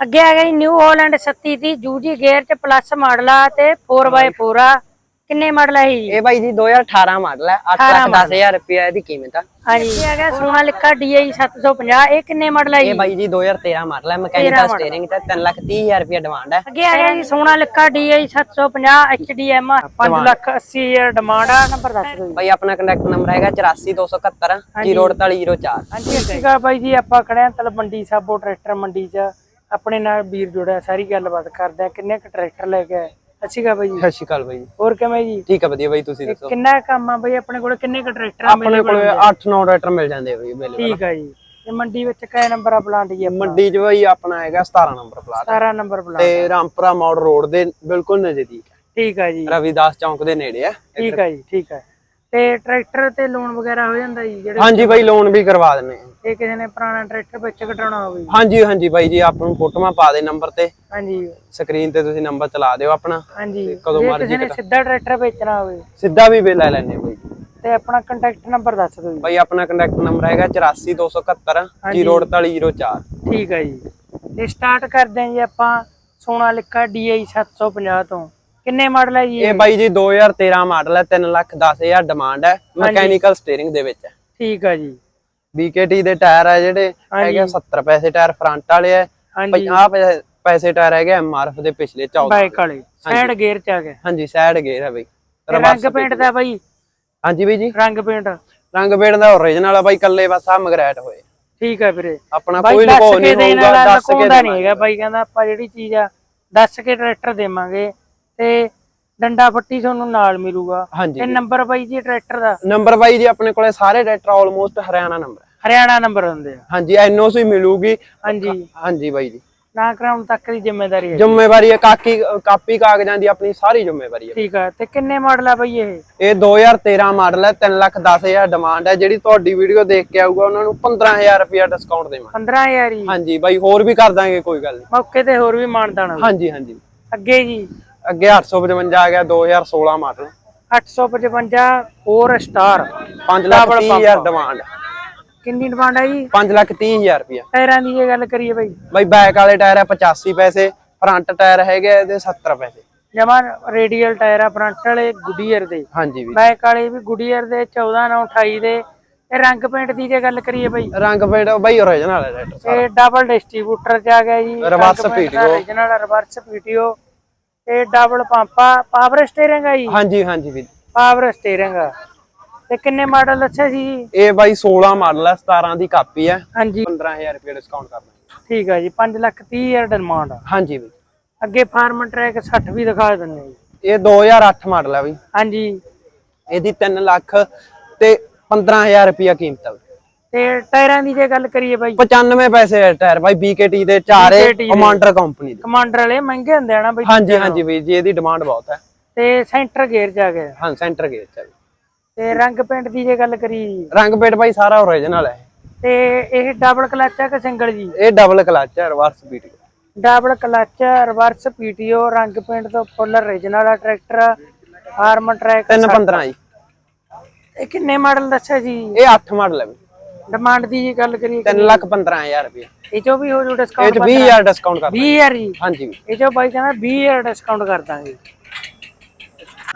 ਅੱਗੇ ਆ ਗਈ ਨਿਊ ਹਾਲੈਂਡ 37 ਦੀ ਜੂਜੀ ਗੇਅਰ ਚ ਪਲੱਸ ਮਾਡਲ ਆ ਤੇ 4x4 ਆ। ਕਿੰਨੇ ਮਾਡਲ ਹੈ ਜੀ? ਇਹ ਬਾਈ ਜੀ 2018 ਮਾਡਲ ਹੈ 8 18 ਲੱਖ 10000 ਰੁਪਏ ਇਹਦੀ ਕੀਮਤ ਆ। ਹਾਂਜੀ। ਇਹ ਆ ਗਿਆ ਸੋਨਾਲਿਕਾ DI 750 ਇਹ ਕਿੰਨੇ ਮਾਡਲ ਹੈ ਇਹ ਬਾਈ ਜੀ 2013 ਮਾਡਲ ਹੈ ਮਕੈਨੀਕਲ ਸਟੀਅਰਿੰਗ ਤੇ 3 ਲੱਖ 30000 ਰੁਪਏ ਡਿਮਾਂਡ ਹੈ ਅੱਗੇ ਆ ਗਿਆ ਜੀ ਸੋਨਾਲਿਕਾ DI 750 HDM 5 ਲੱਖ 80 ਹਜ਼ਾਰ ਡਿਮਾਂਡ ਆ। ਨੰਬਰ ਦੱਸ ਦਿਓ ਜੀ। ਬਾਈ ਆਪਣਾ ਕੰਟੈਕਟ ਨੰਬਰ ਹੈਗਾ 84271 04804 ਹਾਂਜੀ। ਅਕਾਲ ਬਾਈ ਜੀ ਆਪਾਂ ਖੜੇ ਹਾਂ ਤਲਵੰਡੀ ਸਾਬੋ ਟਰੈਕਟਰ ਮੰਡੀ 'ਚ। ਆਪਣੇ ਨਾਲ ਵੀਰ ਜੁੜਿਆ ਸਾਰੀ ਗੱਲਬਾਤ ਕਰਦੇ ਆ ਕਿੰਨੇ ਕੁ ਟਰੈਕਟਰ ਲੈ ਕੇ ਆਏ ਸ਼੍ਰੀ ਅਕਾਲ ਬਾਈ ਜੀ। ਸਤਿ ਸ਼੍ਰੀ ਅਕਾਲ ਬਾਈ ਜੀ। ਹੋਰ ਕਿਵੇਂ ਜੀ? ਠੀਕ ਹੈ ਵਧੀਆ ਬਾਈ ਤੁਸੀਂ ਦੱਸੋ? ਕਿੰਨਾ ਕੰਮ ਆ ਬਾਈ ਆਪਣੇ ਕੋਲ? ਕਿੰਨੇ ਕੁ ਟਰੈਕਟਰ ਆ ਆਪਣੇ ਕੋਲ 8-9 ਟਰੈਕਟਰ ਮਿਲ ਜਾਂਦੇ ਬਾਈ ਬਿਲਕੁਲ ਠੀਕ ਆ ਜੀ। ਤੇ ਮੰਡੀ ਵਿੱਚ ਕਿੰਨੇ ਨੰਬਰ ਆ ਪਲਾਂਟ ਜੀ ਮੰਡੀ 'ਚ ਬਾਈ ਆਪਣਾ ਹੈਗਾ 17 ਨੰਬਰ ਪਲਾਟ। 17 ਨੰਬਰ ਪਲਾਂਟ ਤੇ ਰਾਮਪੁਰਾ ਮੋੜ ਰੋਡ ਦੇ ਬਿਲਕੁਲ ਨਜ਼ਦੀਕ ਠੀਕ ਆ ਜੀ। ਰਵਿਦਾਸ ਚੌਂਕ ਦੇ ਨੇੜੇ ਹੈ। ਠੀਕ ਆ ਜੀ ਠੀਕ ਆ। ਤੇ ਟਰੈਕਟਰ ਤੇ ਲੋਨ ਵਗੈਰਾ ਹੋ ਜਾਂਦਾ ਜੀ ਜਿਹੜੇ ਹਾਂਜੀ ਬਾਈ ਲੋਨ ਵੀ ਕਰਵਾ ਦਿੰਨੇ ਆ ਇਹ ਕਿਸੇ ਨੇ ਪੁਰਾਣਾ ਟਰੈਕਟਰ ਵਿੱਚ ਕਟਾਉਣਾ ਹੋਵੇ ਜੀ। ਹਾਂਜੀ ਹਾਂਜੀ ਬਾਈ ਜੀ ਆਪਾਂ ਨੂੰ ਫੋਟੋਆਂ ਪਾ ਦੇ ਨੰਬਰ ਤੇ। ਹਾਂਜੀ। ਸਕਰੀਨ ਤੇ ਤੁਸੀਂ ਨੰਬਰ ਚਲਾ ਦਿਓ ਆਪਣਾ। ਹਾਂਜੀ। ਕਦੋਂ ਜੇ ਮਰਜ਼ੀ ਕਿਸੇ ਨੇ ਸਿੱਧਾ ਟਰੈਕਟਰ ਵੇਚਣਾ ਹੋਵੇ। ਸਿੱਧਾ ਵੀ ਬਿੱਲ ਲੈ ਲੈਣੇ ਬਾਈ। ਤੇ ਆਪਣਾ ਕੰਟੈਕਟ ਨੰਬਰ ਦੱਸ ਦਿਓ ਜੀ। ਬਾਈ ਆਪਣਾ ਕੰਟੈਕਟ ਨੰਬਰ ਹੈਗਾ 84271 04804 ਠੀਕ ਆ ਜੀ। ਤੇ ਸਟਾਰਟ ਕਰਦੇ ਹਾਂ ਜੀ ਆਪਾਂ ਸੋਨਾਲਿਕਾ DI 750 ਤੋਂ। ਕਿੰਨੇ ਮਾਡਲ ਹੈ ਜੀ ਇਹ ਬਾਈ ਜੀ 2013 ਮਾਡਲ ਹੈ 3 ਲੱਖ 10000 ਡਿਮਾਂਡ ਹੈ ਮਕੈਨੀਕਲ ਸਟੀਅਰਿੰਗ ਦੇ ਵਿੱਚ। ਹੈ ਠੀਕ ਆ ਜੀ। BKT ਦੇ ਟਾਇਰ ਆ ਜਿਹੜੇ ਹੈਗੇ ਆ 70 ਪੈਸੇ ਟਾਇਰ ਫਰੰਟ ਵਾਲੇ ਹਾਂਜੀ। 50 ਪੈਸੇ ਟਾਇਰ ਹੈਗੇ MRF ਦੇ ਪਿਛਲੇ 14 ਬਾਈਕ ਵਾਲੇ ਸਾਈਡ ਗੇਅਰ ਚ ਆ ਗਏ। ਹਾਂਜੀ ਸਾਈਡ ਗੇਅਰ ਹੈ ਬਾਈ। ਰੰਗ ਪੇਂਟ ਦਾ ਬਾਈ? ਹਾਂਜੀ ਬਾਈ ਜੀ। ਰੰਗ ਪੇਂਟ ਰੰਗ ਪੇਂਟ ਦਾ ਓਰੀਜਨਲ ਆ ਬਾਈ ਕੱਲੇ ਬਸ ਆ ਮਗਰੈਟ ਹੋਏ। ਠੀਕ ਆ ਵੀਰੇ। ਆਪਣਾ ਕੋਈ ਲਕੋ ਨਹੀਂ ਹੋਊਗਾ ਦੱਸ ਕੇ ਨਹੀਂ ਹੈਗਾ ਬਾਈ ਕਹਿੰਦਾ ਆਪਾਂ ਜਿਹੜੀ ਚੀਜ਼ ਆ ਦੱਸ ਕੇ ਟਰੈਕਟਰ ਦੇਵਾਂਗੇ। ਤੇ ਡੰਡਾ ਫੱਟੀ ਤੁਹਾਨੂੰ ਨਾਲ ਮਿਲੂਗਾ। ਹਾਂਜੀ ਨੰਬਰ ਬਾਈ ਜੀ ਟਰੈਕਟਰ ਦਾ? ਨੰਬਰ ਬਾਈ ਜੀ ਆਪਣੇ ਕੋਲੇ ਸਾਰੇ ਟਰੈਕਟਰ ਆਲਮੋਸਟ ਹਰਿਆਣਾ ਨੰਬਰ ਹੈ। ਹਰਿਆਣਾ ਨੰਬਰ ਹੁੰਦੇ ਆ। ਹਾਂਜੀ ਐਨਓਸੀ ਮਿਲੂਗੀ। ਹਾਂਜੀ। ਹਾਂਜੀ ਬਾਈ ਜੀ। ਨਾ ਕਰਾਉਣ ਤੱਕ ਦੀ ਜ਼ਿੰਮੇਵਾਰੀ ਹੈ ਜ਼ਿੰਮੇਵਾਰੀ ਹੈ ਕਾਕੀ ਕਾਪੀ ਕਾਗਜ਼ਾਂ ਦੀ ਆਪਣੀ ਸਾਰੀ ਜ਼ਿੰਮੇਵਾਰੀ ਹੈ। ਠੀਕ ਆ ਤੇ ਕਿੰਨੇ ਮਾਡਲ ਆ ਬਾਈ ਇਹ? ਇਹ 2013 ਮਾਡਲ ਹੈ 3 ਲੱਖ 10000 ਡਿਮਾਂਡ ਹੈ। ਜਿਹੜੀ ਤੁਹਾਡੀ ਵੀਡੀਓ ਦੇਖ ਕੇ ਆਊਗਾ ਉਹਨਾਂ ਨੂੰ 15000 ਰੁਪਇਆ ਡਿਸਕਾਊਂਟ ਦੇਵਾਂਗੇ। 15000 ਹੀ? ਹਾਂਜੀ ਬਾਈ ਹੋਰ ਵੀ ਕਰ ਦਾਂਗੇ ਕੋਈ ਗੱਲ ਨਹੀਂ। ਮੌਕੇ ਤੇ ਹੋਰ ਵੀ ਮਾਨਦਾਨ। ਹਾਂਜੀ ਹਾਂਜੀ। ਅੱਗੇ ਜੀ। ਅੱਗੇ 855 ਆ ਗਿਆ 2016 ਮਾਡਲ 855 4 ਸਟਾਰ 5 ਲੱਖ 30000 ਡਿਮਾਂਡ ਕਿੰਨੀ ਡਿਮਾਂਡ ਹੈ ਜੀ? 5 ਲੱਖ 30000 ਰੁਪਇਆ ਟਾਇਰਾਂ ਦੀ ਜੇ ਗੱਲ ਕਰੀਏ ਬਾਈ। ਬਾਈ ਬੈਕ ਵਾਲੇ ਟਾਇਰ ਹੈ 85 ਪੈਸੇ ਫਰੰਟ ਟਾਇਰ ਹੈਗੇ ਇਹਦੇ 70 ਪੈਸੇ। ਜਮਾ ਰੇਡੀਅਲ ਟਾਇਰ ਆ ਫਰੰਟ ਵਾਲੇ ਗੁਡੀਅਰ ਦੇ। ਹਾਂਜੀ ਵੀ ਬੈਕ ਵਾਲੇ ਵੀ ਗੁਡੀਅਰ ਦੇ 14 9 28 ਦੇ। ਤੇ ਰੰਗ ਪੇਂਟ ਦੀ ਜੇ ਗੱਲ ਕਰੀਏ ਬਾਈ। ਰੰਗ ਪੇੜ ਬਾਈ ਓਰੀਜਨਲ ਹੈ ਇਹ ਡਬਲ ਡਿਸਟ੍ਰੀਬਿਊਟਰ ਚ ਆ ਗਿਆ ਜੀ। Reverse PTO original reverse PTO ਤੇ ਡਬਲ ਪੰਪਾ ਪਾਵਰ ਸਟੀਅਰਿੰਗ ਆ ਜੀ? ਹਾਂਜੀ ਹਾਂਜੀ ਵੀ ਪਾਵਰ ਸਟੀਅਰਿੰਗ ਤੇ ਕਿੰਨੇ ਮਾਡਲ ਦੱਸਿਆ ਸੀ ਜੀ? ਇਹ ਬਾਈ 16 ਮਾਡਲ ਹੈ 17 ਦੀ ਕਾਪੀ ਹਾਂਜੀ। 15000 ਰੁਪਏ ਡਿਸਕਾਊਂਟ ਕਰ ਦਾਂਗੇ ਠੀਕ ਆ ਜੀ 5 ਲੱਖ 30 ਹਜ਼ਾਰ ਡਿਮਾਂਡ ਆ। ਹਾਂਜੀ ਵੀ ਅੱਗੇ ਫਾਰਮ ਟਰੈਕ 60 ਵੀ ਦਿਖਾ ਦਿੰਦੇ ਆ ਜੀ। ਇਹ 2008 ਮਾਡਲ ਹੈ ਬਈ। ਹਾਂਜੀ। ਇਹਦੀ 3 ਲੱਖ ਤੇ 15000 ਰੁਪਿਆ ਕੀਮਤ ਹੈ ਤੇ ਟਾਇਰਾਂ ਦੀ ਜੇ ਗੱਲ ਕਰੀਏ ਬਾਈ। 95 ਪੈਸੇ ਹੈ ਟਾਇਰ ਬਾਈ BKT ਦੇ ਚਾਰੇ BKT ਦੇ। ਕਮਾਂਡਰ ਕੰਪਨੀ ਦੇ। ਕਮਾਂਡਰ ਵਾਲੇ ਮਹਿੰਗੇ ਹੁੰਦੇ ਆ ਨਾ ਬਾਈ। ਹਾਂਜੀ ਹਾਂਜੀ ਵੀਰ ਜੀ ਇਹਦੀ ਡਿਮਾਂਡ ਬਹੁਤ ਹੈ। ਤੇ ਸੈਂਟਰ ਗੇਅਰ ਆ ਗਿਆ। ਹਾਂ ਸੈਂਟਰ ਗੇਅਰ ਚ ਹੈ। ਤੇ ਰੰਗ ਪੇਂਟ ਦੀ ਜੇ ਗੱਲ ਕਰੀ ਰੰਗ ਪੇਟ ਬਾਈ ਸਾਰਾ ਓਰੀਜਨਲ ਹੈ। ਤੇ ਇਹ ਡਬਲ ਕਲਚ ਆ ਕਿ ਸਿੰਗਲ ਜੀ? ਇਹ ਡਬਲ ਕਲਚ ਹੈ ਰਿਵਰਸ ਬੀਟ ਡਬਲ ਕਲਚ ਰਿਵਰਸ ਪੀਟੀਓ ਰੰਗ ਪੇਂਟ ਤੋਂ ਫੁੱਲ origignal ਆ ਟਰੈਕਟਰ ਫਾਰਮ ਟਰੈਕ 315 ਜੀ। ਇਹ ਕਿੰਨੇ ਮਾਡਲ ਦੱਸਿਆ ਜੀ? ਇਹ 8 ਮਾਡਲ ਹੈ ਡਿਮਾਂਡ ਦੀ ਜੇ ਗੱਲ ਕਰੀਏ 3 ਲੱਖ 15000 ਰੁਪਏ। ਇਹ ਚੋਂ ਵੀ ਹੋ ਜੂ ਇਹ ਡਿਸਕਾਊਂਟ ਚ 20000 ਡਿਸਕਾਊਂਟ ਕਰ 20000 ਜੀ। ਹਾਂਜੀ। ਇਹ ਚੋਂ ਬਾਈ ਕਹਿੰਦਾ 20000 ਡਿਸਕਾਊਂਟ ਕਰ ਦਾਂਗੇ।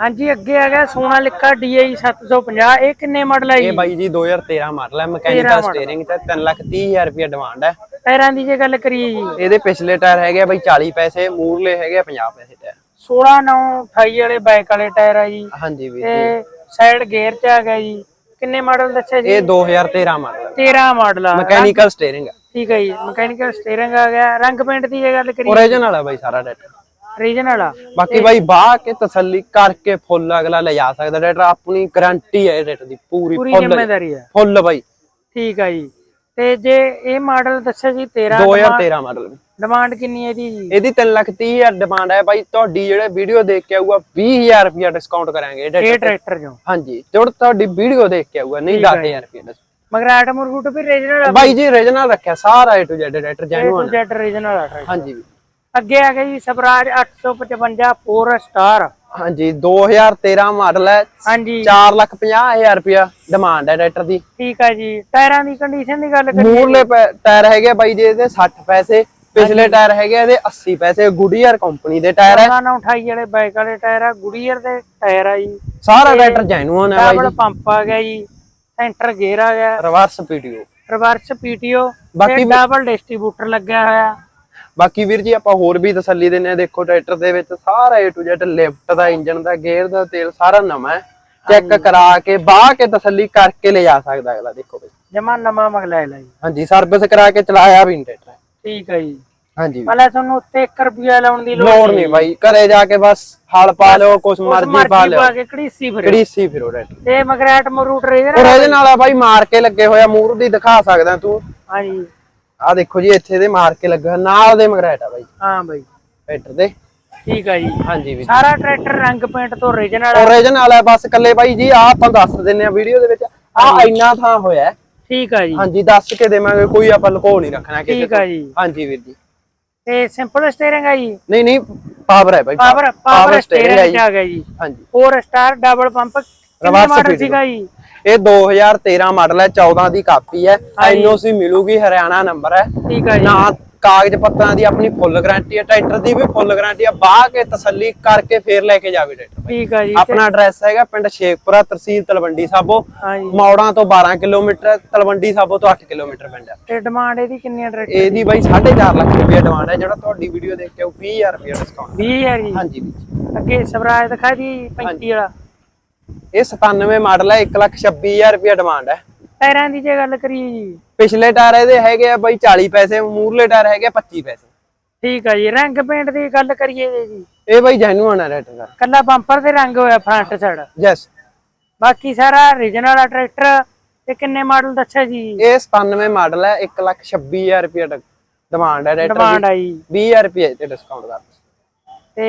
ਹਾਂਜੀ ਅੱਗੇ ਆ ਗਿਆ ਸੋਨਾਲਿਕਾ DI 750 ਇਹ ਕਿੰਨੇ ਮਾਡਲ ਹੈ ਇਹ ਜੀ ਬਾਈ ਜੀ 2013 ਮਾਡਲ ਹੈ ਮਕੈਨੀਕਲ ਸਟੀਅਰਿੰਗ ਤੇ 3 ਲੱਖ 30000 ਰੁਪਏ ਡਿਮਾਂਡ ਹੈ ਟਾਇਰਾਂ ਦੀ ਜੇ ਗੱਲ ਕਰੀਏ ਜੀ। ਇਹਦੇ ਪਿਛਲੇ ਟਾਇਰ ਹੈਗੇ ਬਾਈ 40 ਪੈਸੇ ਮੂਰਲੇ ਹੈਗੇ ਆ 50 ਪੈਸੇ ਟਾਇਰ। 16 9 28 ਵਾਲੇ ਬਾਈਕ ਵਾਲੇ ਟਾਇਰ ਆ ਜੀ। ਹਾਂਜੀ ਵੀਰ ਜੀ। ਸਾਈਡ ਗੇਅਰ ਚ ਆ ਗਿਆ ਜੀ। ਕਿੰਨੇ ਮਾਡਲ ਦੱਸਿਆ ਜੀ? ਇਹ 2013 ਮਾਡਲ ਹੈ 13 ਮਾਡਲ ਆ। ਮਕੈਨੀਕਲ ਸਟੀਅਰਿੰਗ ਠੀਕ ਹੈ ਜੀ ਮਕੈਨੀਕਲ ਸਟੀਅਰਿੰਗ ਆ ਗਿਆ। ਰੰਗ ਪੇਂਟ ਦੀ ਜੇ ਗੱਲ ਕਰੀਏ। ਓਰੀਜਨਲ ਹੈ ਬਾਈ ਸਾਰਾ ਟਰੈਕਟਰ ਰੀਜਨਲ ਆ। ਬਾਕੀ ਬਾਈ ਬਾਹ ਕੇ ਤਸੱਲੀ ਕਰਕੇ ਫੁੱਲ ਅਗਲਾ ਲੈ ਜਾ ਸਕਦਾ। ਟਰੈਕਟਰ ਆਪਣੀ ਗਾਰੰਟੀ ਹੈ ਇਹ ਦੀ ਪੂਰੀ ਪੂਰੀ ਜ਼ਿੰਮੇਵਾਰੀ ਆ। ਫੁੱਲ ਬਾਈ। ਠੀਕ ਆ ਜੀ। ਤੇ ਜੇ ਇਹ ਮਾਡਲ ਦੱਸਿਆ ਜੀ 13 2013 ਮਾਡਲ। ਡਿਮਾਂਡ ਕਿੰਨੀ ਹੈ ਜੀ? ਇਹਦੀ 3 ਲੱਖ 30 ਹਜ਼ਾਰ ਡਿਮਾਂਡ ਹੈ ਬਾਈ। ਤੁਹਾਡੀ ਜਿਹੜੇ ਵੀਡੀਓ ਦੇਖ ਕੇ ਆਊਗਾ 20000 ਰੁਪਇਆ ਡਿਸਕਾਊਂਟ ਕਰਾਂਗੇ ਇਹ ਤੇ। ਟਰੈਕਟਰ ਜੋ ਹਾਂਜੀ ਜਦ ਤੁਹਾਡੀ ਵੀਡੀਓ ਦੇਖ ਕੇ ਆਊਗਾ ਨਹੀਂ 10000 ਰੁਪਇਆ discount। ਮਗਰ ਆਟਮ ਰੂਟ ਵੀ ਰੀਜਨਲ ਆ ਬਾਈ ਜੀ ਰੀਜਨਲ ਰੱਖਿਆ ਸਾਰਾ to Z tractor genuine to Z original ਆ। ਟਰੈਕਟਰ ਹਾਂਜੀ। ਅੱਗੇ ਆ ਗਿਆ ਜੀ ਸਵਰਾਜ 855 4 ਸਟਾਰ ਹਾਂਜੀ 2013 ਮਾਡਲ ਹੈ। ਹਾਂਜੀ। 4 ਲੱਖ 50 ਹਜ਼ਾਰ ਰੁਪਇਆ ਡਿਮਾਂਡ ਹੈ ਟਰੈਕਟਰ ਦੀ। ਠੀਕ ਆ ਜੀ। ਟਾਇਰਾਂ ਦੀ ਕੰਡੀਸ਼ਨ ਦੀ ਗੱਲ ਕਰੀਏ। ਮੂਰਲੇ ਟਾਇਰ ਹੈਗੇ ਬਾਈ ਜੀ ਇਹਦੇ 60 ਪੈਸੇ। ਪਿਛਲੇ ਟਾਇਰ ਹੈਗੇ ਇਹਦੇ 80 ਪੈਸੇ। ਗੁਡੀਅਰ ਕੰਪਨੀ ਦੇ ਟਾਇਰ ਹੈ। 928 ਵਾਲੇ ਬਾਈਕ ਵਾਲੇ ਟਾਇਰ ਆ ਗੁੜੀਅਰ ਦੇ ਟਾਇਰ ਆ ਜੀ। ਸਾਰਾ ਟਰੈਕਟਰ ਜੈਨੂਅਨ ਹੈ ਬਾਈ ਡਬਲ ਪੰਪ ਆ ਗਿਆ ਜੀ। ਸੈਂਟਰ ਗੇਅਰ ਆ ਗਿਆ। ਰਿਵਰਸ ਪੀਟੀਓ ਰਿਵਰਸ ਪੀਟੀਓ ਬਾਕੀ ਡਬਲ ਡਿਸਟ੍ਰੀਬਿਊਟਰ ਲੱਗਿਆ ਹੋਇਆ। ਬਾਕੀ ਵੀਰ ਜੀ ਆਪਾਂ ਹੋਰ ਵੀ ਤਸੱਲੀ ਦਿੰਨੇ ਆ ਦੇਖੋ ਟਰੈਕਟਰ ਦੇ ਵਿੱਚ ਸਾਰਾ A to Z ਲਿਫਟ ਦਾ ਇੰਜਨ ਦਾ ਗੇਅਰ ਦਾ ਤੇਲ ਸਾਰਾ ਨਵਾਂ ਹੈ। ਚੈੱਕ ਕਰਾ ਕੇ ਬਾਹ ਕੇ ਤਸੱਲੀ ਕਰਕੇ ਲੈ ਜਾ ਸਕਦਾ ਅਗਲਾ ਦੇਖੋ ਬਈ। ਜਮਾ ਨਵਾਂ ਮਗਲਾ ਲੈ ਜੀ। ਹਾਂਜੀ ਸਰਵਿਸ ਕਰਾ ਕੇ ਚਲਾਇਆ ਵੀ ਟਰੈਕਟਰ। ਠੀਕ ਹੈ ਜੀ। ਹਾਂਜੀ। ਪਹਿਲਾਂ ਤੁਹਾਨੂੰ ਉੱਤੇ 1 ਰੁਪਿਆ ਲਾਉਣ ਦੀ ਲੋੜ ਨਹੀਂ ਬਾਈ ਘਰੇ ਜਾ ਕੇ ਬਸ ਹਲ ਪਾ ਲਿਓ ਕੁਛ ਮਰਜ਼ੀ ਪਾ ਲਿਓ। ਕੜੀਸੀ ਫਿਰ। ਕੜੀਸੀ ਫਿਰੋ ਟਰੈਕਟਰ। ਤੇ ਮਗਰੈਟ ਮਰੂਟ ਰੇਜਰ ਇਹਦੇ ਨਾਲ ਆ ਬਾਈ ਮਾਰ ਕੇ ਲੱਗੇ ਹੋਇਆ ਮੂਰ ਦੀ ਦਿਖਾ ਸਕਦਾ ਤੂੰ। ਹਾਂਜੀ। ਆ ਦੇਖੋ ਜੀ ਇੱਥੇ ਦੇ ਮਾਰ ਕੇ ਲੱਗਾ ਨਾਲ ਦੇ ਮਗਰੈਟ ਆ ਬਾਈ। ਹਾਂ ਬਾਈ। ਟਰੈਕਟਰ ਦੇ। ਠੀਕ ਹੈ ਜੀ। ਹਾਂਜੀ ਵੀ ਸਾਰਾ ਟਰੈਕਟਰ ਰੰਗ ਪੇਂਟ ਤੋਂ ਓਰੀਜਨਲ ਓਰੀਜਨਲ ਹੈ ਬਸ ਕੱਲੇ ਬਾਈ ਜੀ ਆ ਆਪਾਂ ਦੱਸ ਦਿੰਨੇ ਆ ਵੀਡੀਓ ਦੇ ਵਿੱਚ ਆ ਇੰਨਾ ਥਾਂ ਹੋਇਆ। ਹੈ। ਠੀਕ ਹੈ ਜੀ। ਹਾਂਜੀ ਦੱਸ ਕੇ ਦੇਵਾਂਗੇ ਕੋਈ ਆਪਾਂ ਲੁਕੋ ਨਹੀਂ ਰੱਖਣਾ ਕਿਸੇ ਠੀਕ ਹੈ ਜੀ। ਹਾਂਜੀ ਵੀਰ ਜੀ। ਤੇ ਸਿੰਪਲ ਸਟੀਅਰਿੰਗ ਹੈ ਜੀ? ਨਹੀਂ ਨਹੀਂ ਪਾਵਰ ਹੈ ਬਾਈ। ਪਾਵਰ ਪਾਵਰ ਹੈ ਸਟੀਅਰਿੰਗ। ਆ ਗਿਆ ਜੀ। ਹਾਂਜੀ। 4 ਸਟਾਰ ਡਬਲ ਪੰਪ speed ਸੀਗਾ ਜੀ? ਇਹ 2013 ਮਾਡਲ ਹੈ 14 ਦੀ ਕਾਪੀ ਹੈ। ਐਨਓਸੀ ਮਿਲੂਗੀ ਹਰਿਆਣਾ ਨੰਬਰ ਹੈ। ਠੀਕ ਹੈ ਜੀ। ਨਾ ਕਾਗਜ਼ ਪੱਤਰਾਂ ਦੀ ਆਪਣੀ ਫੁੱਲ ਗਾਰੰਟੀ ਹੈ ਟਰੈਕਟਰ ਦੀ ਵੀ ਫੁੱਲ ਗਾਰੰਟੀ ਹੈ ਬਾਹ ਕੇ ਤਸੱਲੀ ਕਰਕੇ ਫੇਰ ਲੈ ਕੇ ਜਾਵੇ ਟਰੈਕਟਰ ਠੀਕ ਹੈ ਜੀ ਆਪਣਾ ਐਡਰੈਸ ਹੈਗਾ ਪਿੰਡ ਸ਼ੇਖਪੁਰਾ ਤਹਿਸੀਲ ਤਲਵੰਡੀ ਸਾਬੋ। ਮੌੜਾਂ ਤੋਂ 12 ਕਿਲੋਮੀਟਰ ਤਲਵੰਡੀ ਸਾਬੋ ਤੋਂ 8 ਕਿਲੋਮੀਟਰ ਪਿੰਡ ਹੈ। ਤੇ ਡਿਮਾਂਡ ਇਹਦੀ ਕਿੰਨੀ ਹੈ ਟਰੈਕਟਰ ਇਹਦੀ ਬਾਈ 4.5 ਲੱਖ ਰੁਪਏ ਡਿਮਾਂਡ ਹੈ ਜਿਹੜਾ ਤੁਹਾਡੀ ਵੀਡੀਓ ਦੇਖ ਕੇ ਉਹ 20000 ਰੁਪਏ ਡਿਸਕਾਊਂਟ 20000 ਜੀ। ਹਾਂਜੀ। ਅੱਗੇ ਸਵਰਾਜ ਦਿਖਾ ਦੀ 35 ਵਾਲਾ। ਇਹ 97 ਮਾਡਲ ਹੈ 126000 ਰੁਪਏ ਡਿਮਾਂਡ ਹੈ। ਟਾਇਰਾਂ ਦੀ ਜੇ ਗੱਲ ਕਰੀਏ ਜੀ। ਪਿਛਲੇ ਟਾਇਰ ਇਹਦੇ ਹੈਗੇ ਆ ਬਾਈ 40 ਪੈਸੇ ਮੂਰਲੇ ਟਾਇਰ ਹੈਗੇ ਆ 25 ਪੈਸੇ। ਠੀਕ ਹੈ ਜੀ ਰੰਗ ਪੇਂਟ ਦੀ ਗੱਲ ਕਰੀਏ ਜੀ। ਇਹ ਬਾਈ ਜੈਨੂਅਨ ਹੈ ਰੇਟ ਦਾ। ਕੱਲਾ ਬੰਪਰ ਤੇ ਰੰਗ ਹੋਇਆ ਫਰੰਟ ਸਾਈਡ ਯੈਸ ਬਾਕੀ ਸਾਰਾ ਰੀਜਨਲ ਆ ਟਰੈਕਟਰ ਤੇ ਕਿੰਨੇ ਮਾਡਲ ਦੱਸਿਆ ਜੀ? ਇਹ 97 ਮਾਡਲ ਹੈ 126000 ਰੁਪਏ ਡਿਮਾਂਡ ਹੈ ਰੇਟ ਡਿਮਾਂਡ ਆਈ 20000 ਰੁਪਏ ਤੇ ਡਿਸਕਾਊਂਟ ਕਰ ਤੇ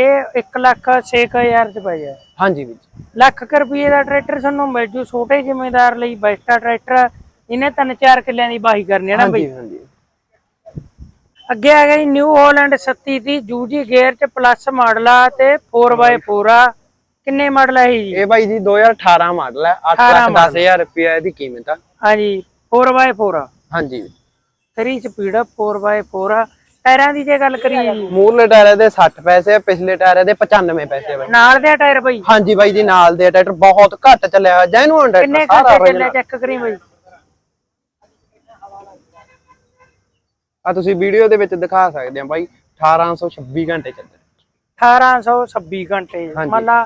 ਇਹ 1 ਲੱਖ 6000 ਚ ਪੈ ਜਾ ਹਾਂਜੀ ਵੀਰ ਜੀ। ਲੱਖ ਕੁ ਰੁਪਏ ਦਾ ਟਰੈਕਟਰ ਸਾਨੂੰ ਮਿਲ ਜੂ ਛੋਟੇ ਜ਼ਿਮੀਂਦਾਰ ਲਈ ਬੈਸਟਾ ਟਰੈਕਟਰ। ਇਹਨੇ ਤਿੰਨ ਚਾਰ ਕਿੱਲਿਆਂ ਦੀ ਬਾਹੀ ਕਰਨੀ ਹੈ ਨਾ ਬਈ। ਹਾਂਜੀ। ਹਾਂਜੀ ਅੱਗੇ ਆ ਗਿਆ ਜੀ ਨਿਊ ਹਾਲੈਂਡ 37 ਦੀ ਜੂਜੀ ਗੇਅਰ ਚ ਪਲੱਸ ਮਾਡਲ ਆ ਤੇ 4x4 ਆ। ਕਿੰਨੇ ਮਾਡਲ ਹੈ ਜੀ? ਇਹ ਬਾਈ ਜੀ 2018 ਮਾਡਲ ਹੈ 8 ਲੱਖ 10000 ਰੁਪਏ ਇਹਦੀ ਕੀਮਤ ਆ। ਹਾਂਜੀ 4x4 ਆ। ਹਾਂਜੀ। 3 ਸਪੀਡ 4x4 ਆ। ਟਾਇਰਾਂ ਦੀ ਜੇ ਗੱਲ ਕਰੀਏ। ਮੂਰਲੇ ਟਾਇਰ ਦੇ 60 ਪੈਸੇ ਪਿਛਲੇ ਟਾਇਰ ਦੇ 95 ਪੈਸੇ ਬਾਈ। ਨਾਲ ਦੇ ਟਾਇਰ ਬਈ? ਹਾਂਜੀ ਬਾਈ ਜੀ ਨਾਲ ਦੇ ਟਰੈਕਟਰ ਬਹੁਤ ਘੱਟ ਚੱਲਿਆ ਹੋਇਆ ਜੈਨੂਅਨ ਕਿੰਨੇ ਟਰੈਕਟਰ ਸਾਰਾ ਘੰਟੇ ਚੱਲੇ original। ਚੈੱਕ ਕਰੀ ਬਈ? ਆ ਤੁਸੀਂ ਵੀਡੀਓ ਦੇ ਵਿੱਚ ਦਿਖਾ ਸਕਦੇ ਆ ਬਾਈ 1826 ਘੰਟੇ ਚੱਲੇ। 1826 ਘੰਟੇ। ਮੰਨ ਲਾ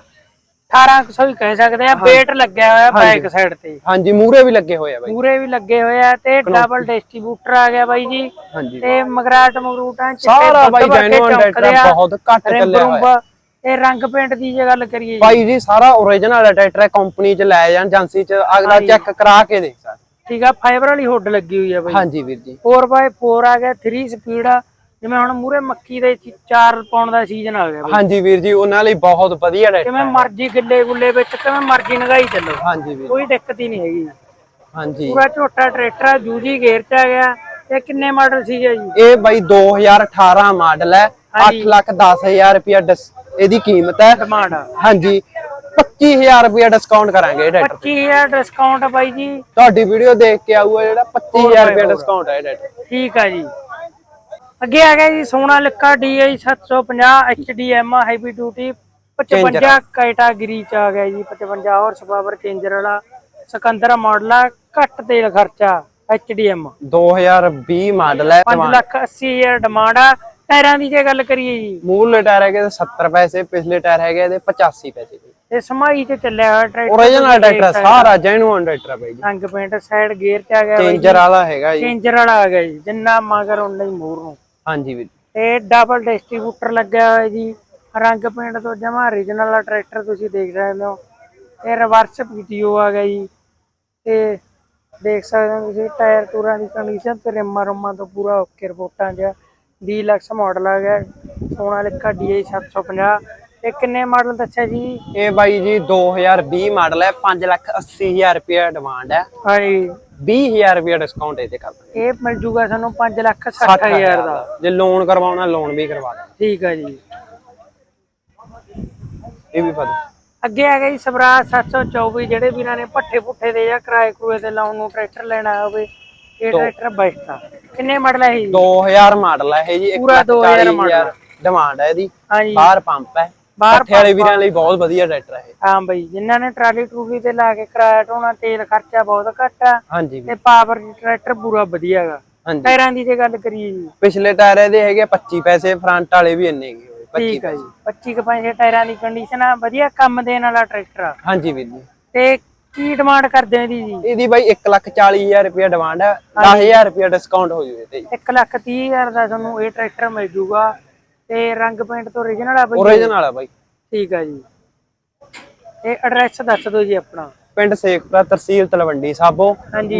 1800 ਹੀ ਕਹਿ ਸਕਦੇ ਆ ਵੇਟ ਲੱਗਿਆ ਹੋਇਆ ਬੈਕ ਸਾਈਡ ਤੇ। ਹਾਂਜੀ ਮੂਰੇ ਵੀ ਲੱਗੇ ਹੋਏ ਆ ਬਾਈ। ਪੂਰੇ ਵੀ ਲੱਗੇ ਹੋਏ ਆ ਤੇ ਡਬਲ ਡਿਸਟ੍ਰੀਬਿਊਟਰ ਆ ਗਿਆ ਬਾਈ ਜੀ। ਤੇ ਮਗਰਾਟ ਮਗਰੂਟਾਂ ਚ ਸਾਰਾ ਬਾਈ ਜੈਨੂਅਨ ਟਰੈਕਟਰ ਬਹੁਤ ਘੱਟ ਚੱਲਿਆ ਹੋਇਆ। ਤੇ ਰੰਗ ਪੇਂਟ ਦੀ ਜੇ ਗੱਲ ਕਰੀਏ ਜੀ। ਬਾਈ ਜੀ ਸਾਰਾ origignal ਟਰੈਕਟਰ ਹੈ ਕੰਪਨੀ ਚ ਲੈ ਜਾਣ ਏਜੰਸੀ ਚ ਅਗਲਾ ਚੈੱਕ ਕਰਾ ਕੇ ਦੇਖ ਸਕਦਾ। ਠੀਕ ਆ ਫਾਈਬਰ ਵਾਲੀ ਹੁੱਡ ਲੱਗੀ ਹੋਈ ਆ ਬਾਈ। ਹਾਂਜੀ ਵੀਰ ਜੀ। 4x4 ਆ ਗਿਆ 3 ਸਪੀਡ ਆ ਜਿਵੇਂ ਹੁਣ ਮੂਰੇ ਮੱਕੀ ਦੇ 4 ਪਾਉਣ ਦਾ ਸੀਜ਼ਨ ਆ ਗਿਆ ਹਾਂਜੀ ਵੀਰ ਜੀ ਉਹਨਾਂ ਲਈ ਬਹੁਤ ਵਧੀਆ ਟਰੈਕਟਰ ਕਿਵੇਂ ਮਰਜ਼ੀ ਗਿੱਲੇ ਗੁੱਲੇ ਵਿੱਚ ਕਿਵੇਂ ਮਰਜ਼ੀ ਨਗਾਈ ਚੱਲੋ। ਹਾਂਜੀ ਵੀਰ। ਕੋਈ ਦਿੱਕਤ ਹੀ ਨਹੀਂ ਹੈਗੀ। ਹਾਂਜੀ। ਪੂਰਾ ਝੋਟਾ ਟਰੈਕਟਰ ਆ ਜੂਜੀ ਗੇਅਰ ਚ ਆ ਗਿਆ। ਤੇ ਕਿੰਨੇ ਮਾਡਲ ਸੀਗੇ ਜੀ? ਇਹ ਬਾਈ 2018 ਮਾਡਲ ਹੈ। 8 ਹਾਂਜੀ। ਲੱਖ 10000 ਰੁਪਏ ਇਹਦੀ ਕੀਮਤ ਹੈ। ਡਿਮਾਂਡ ਹਾਂਜੀ। 25000 ਰੁਪਏ ਡਿਸਕਾਊਂਟ ਕਰਾਂਗੇ ਇਹ ਟਰੈਕਟਰ 25000 ਡਿਸਕਾਊਂਟ ਬਾਈ ਜੀ। ਤੁਹਾਡੀ ਵੀਡੀਓ ਦੇਖ ਕੇ ਆਊਗਾ ਜਿਹੜਾ 25000 ਰੁਪਏ ਡਿਸਕਾਊਂਟ ਹੈ ਇਹ ਟਰੈਕਟਰ ਠੀਕ ਆ ਜੀ। ਅੱਗੇ ਆ ਗਿਆ ਜੀ Sonalika DI 750 HDM heavy duty 55 category ਚ ਆ ਗਿਆ ਜੀ 55 ਹਾਰਸ ਪਾਵਰ ਚੇਂਜਰ ਵਾਲਾ ਸਿਕੰਦਰ ਮਾਡਲ ਆ ਘੱਟ ਤੇਲ ਖਰਚਾ HDM 2020 ਮਾਡਲ ਹੈ 5 ਲੱਖ 80 ਹਜ਼ਾਰ ਡਿਮਾਂਡ ਆ। ਟਾਇਰਾਂ ਦੀ ਜੇ ਗੱਲ ਕਰੀਏ ਜੀ। ਮੂਲ ਟਾਇਰ ਹੈਗੇ ਇਹਦੇ 70 ਪੈਸੇ ਪਿਛਲੇ ਟਾਇਰ ਹੈਗੇ ਇਹਦੇ 85 ਪੈਸੇ ਇਹ ਸਮਾਈ ਤੇ ਚੱਲਿਆ ਹੋਇਆ ਟਰੈਕਟਰ origignal ਟਰੈਕਟਰ ਸਾਰਾ ਜੈਨੂਅਨ ਟਰੈਕਟਰ ਹੈ ਬਾਈ ਜੀ। ਰੰਗ ਪੇਂਟ ਸਾਈਡ ਗੇਅਰ ਚ ਆ ਗਿਆ ਚੇਂਜਰ ਵਾਲਾ ਹੈਗਾ ਜੀ। ਚੇਂਜਰ ਵਾਲਾ ਆ ਗਿਆ ਜੀ ਜਿੰਨਾ ਮਗਰ ਉਨਾ ਹੀ ਮੂਰ ਨੂੰ ਹਾਂਜੀ ਵੀਰ। ਤੇ ਡਬਲ ਡਿਸਟ੍ਰੀਬਿਊਟਰ ਲੱਗਿਆ ਹੋਇਆ ਜੀ। ਰੰਗ ਪੇਂਟ ਤੋਂ ਜਮਾ ਆ ਟਰੈਕਟਰ ਤੁਸੀਂ ਦੇਖ ਸਕਦੇ ਹੋ। ਇਹ ਰਿਵਰਸ ਪੀਟੀਓ ਆ ਗਿਆ ਜੀ। ਤੇ ਦੇਖ ਸਕਦੇ ਹੋ ਤੁਸੀਂ ਟਾਇਰ ਟੂਰਾਂ ਦੀ ਕੰਡੀਸ਼ਨ ਤੇ ਰਿਮਾਂ ਰੁਮਾਂ ਤੋਂ ਪੂਰਾ ਓਕੇ ਰਿਪੋਰਟਾਂ 'ਚ ਡੀਲਕਸ ਮਾਡਲ ਆ ਗਿਆ। ਸੋਨਾਲਿਕਾ DI 750 ਤੇ ਕਿੰਨੇ ਮਾਡਲ ਦੱਸਿਆ ਜੀ? ਇਹ ਬਾਈ ਜੀ 2020 ਮਾਡਲ ਹੈ। 5 ਲੱਖ 80000 ਰੁਪਏ ਡਿਮਾਂਡ ਹੈ। ਹਾਂਜੀ। 20000 ਰੁਪਏ ਡਿਸਕਾਊਂਟ ਇਹਦੇ ਕਰ ਦਾਂਗੇ ਇਹ ਮਿਲ ਜੂਗਾ ਸਾਨੂੰ 5 ਲੱਖ 60 ਹਜ਼ਾਰ ਦਾ। ਜੇ ਲੋਨ ਕਰਵਾਉਣਾ ਲੋਨ ਵੀ ਕਰਵਾ ਦਾਂਗੇ ਠੀਕ ਆ ਜੀ। ਇਹ ਵੀ ਪਤਾ। ਅੱਗੇ ਆ ਗਈ ਸਵਰਾਜ 724 ਜਿਹੜੇ ਵੀਰਾਂ ਨੇ ਪੱਠੇ ਪੁੱਠੇ ਦੇ ਜਾਂ ਕਿਰਾਏ ਕਰੂਏ ਤੇ ਲਾਉਣ ਨੂੰ ਟਰੈਕਟਰ ਲੈਣਾ ਹੋਵੇ ਇਹ ਟਰੈਕਟਰ ਬੈਸਟ ਆ। ਕਿੰਨੇ ਮਾਡਲ ਹੈ ਇਹ 2000 ਮਾਡਲ ਹੈ ਇਹ ਜੀ ਇੱਕ ਪੂਰਾ ਲੱਖ 2000 ਚਾਲੀ ਮਾਡਲ ਹਜ਼ਾਰ। ਡਿਮਾਂਡ ਹੈ ਇਹਦੀ। ਬਾਹਰ ਪੰਪ ਹੈ ਬਾਹਰ ਪੱਠੇ ਵਾਲੇ ਵੀਰਾਂ ਲਈ ਬਹੁਤ ਵਧੀਆ ਟਰੈਕਟਰ ਹੈ। ਹਾਂ ਬਈ ਜਿਨ੍ਹਾਂ ਨੇ ਟਰਾਲੀ ਟਰੂਲੀ ਤੇ ਲਾ ਕੇ ਕਿਰਾਇਆ ਢੋਣਾ ਤੇਲ ਖਰਚਾ ਬਹੁਤ ਘੱਟ ਆ ਹਾਂਜੀ ਤੇ ਪਾਵਰ ਟਰੈਕਟਰ ਪੂਰਾ ਵਧੀਆ ਹੈਗਾ ਟਾਇਰਾਂ ਦੀ ਜੇ ਗੱਲ ਕਰੀਏ ਜੀ। ਪਿਛਲੇ ਟਾਇਰ ਇਹਦੇ ਹੈਗੇ 25 ਪੈਸੇ ਫਰੰਟ ਵਾਲੇ ਵੀ ਇੰਨੇ ਹੀ ਹੋਏ 25 ਠੀਕ ਆ ਜੀ। 25 ਕੁ ਪੈਸੇ ਟਾਇਰਾਂ ਦੀ ਕੰਡੀਸ਼ਨ ਆ ਵਧੀਆ ਕੰਮ ਦੇਣ ਵਾਲਾ ਟਰੈਕਟਰ ਆ। ਹਾਂਜੀ ਵੀਰ ਜੀ। ਤੇ ਕੀ ਡਿਮਾਂਡ ਕਰਦੇ ਇਹਦੀ ਜੀ? ਇਹਦੀ ਬਾਈ 140000 ਰੁਪਏ ਡਿਮਾਂਡ ਹੈ 10000 ਰੁਪਏ ਡਿਸਕਾਊਂਟ ਹੋ ਜੂਵੇ ਤੇ ਇੱਕ ਲੱਖ ਤੀਹ ਹਜ਼ਾਰ ਦਾ ਤੁਹਾਨੂੰ ਇਹ ਟਰੈਕਟਰ ਮਿਲ ਜੂਗਾ। ਤੇ ਰੰਗ ਪੇਂਟ ਤੋਂ origignal ਆ ਬਈ। ਓਰੀਜਨਲ ਆ ਬਾਈ। ਠੀਕ ਆ ਜੀ। ਇਹ ਐਡਰੈਸ ਦੱਸ ਦਿਓ ਜੀ ਆਪਣਾ। ਪਿੰਡ ਸੇਖਪੁਰਾ ਤਹਿਸੀਲ ਤਲਵੰਡੀ ਸਾਬੋ।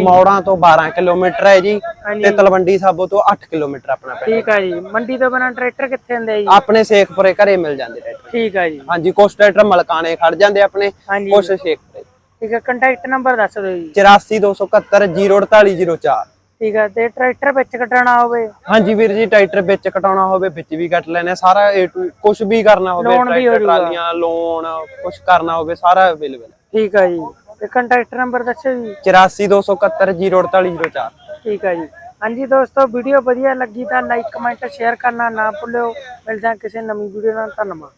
ਮੌੜਾਂ ਤੋਂ 12 ਕਿਲੋਮੀਟਰ ਹੈ ਜੀ। ਤੇ ਤਲਵੰਡੀ ਸਾਬੋ ਤੋਂ 8 ਕਿਲੋਮੀਟਰ ਆਪਣਾ ਪਿੰਡ ਠੀਕ ਆ ਜੀ। ਮੰਡੀ ਤੋਂ ਬਿਨਾ ਟਰੈਕਟਰ ਕਿੱਥੇ ਹੁੰਦੇ ਜੀ? ਆਪਣੇ ਸੇਖਪੁਰੇ ਘਰੇ ਮਿਲ ਜਾਂਦੇ ਟਰੈਕਟਰ ਠੀਕ ਆ ਜੀ। ਹਾਂਜੀ ਕੁਛ ਟਰੈਕਟਰ ਮਲਕਾਣੇ ਖੜ ਜਾਂਦੇ ਆਪਣੇ ਕੁਛ ਸੇਖਪੁਰੇ। ਠੀਕ ਆ ਕੰਟੈਕਟ ਨੰਬਰ ਦੱਸ ਦਿਓ ਜੀ। 84271 04804 ਠੀਕ ਆ ਤੇ ਟਰੈਕਟਰ ਵਿੱਚ ਕਟਾਣਾ ਹੋਵੇ। ਹਾਂਜੀ ਵੀਰ ਜੀ ਟਰੈਕਟਰ ਵਿੱਚ ਕਟਾਉਣਾ ਹੋਵੇ ਵਿੱਚ ਵੀ ਕੱਟ ਲੈਣੇ ਸਾਰਾ A to ਕੁਝ ਵੀ ਕਰਨਾ ਹੋਵੇ Loan ਵੀ ਹੋ ਟਰੈਕਟਰ ਜਾਊਗਾ। ਟਰਾਲੀਆਂ ਲੋਨ ਕੁਝ ਕਰਨਾ ਹੋਵੇ ਸਾਰਾ ਅਵੇਲੇਬਲ ਠੀਕ ਆ ਜੀ। ਤੇ ਕੰਟੈਕਟ ਨੰਬਰ ਦੱਸੋ ਜੀ। 84271 04804 ਠੀਕ ਆ ਜੀ। ਹਾਂਜੀ ਦੋਸਤੋ ਵੀਡੀਓ ਵਧੀਆ ਲੱਗੀ ਤਾਂ ਲਾਈਕ ਕਮੈਂਟ ਸ਼ੇਅਰ ਕਰਨਾ ਨਾ ਭੁੱਲਿਓ। ਮਿਲਦੇ ਹਾਂ ਕਿਸੇ ਨਵੀਂ ਵੀਡੀਓ ਨਾਲ। ਧੰਨਵਾਦ।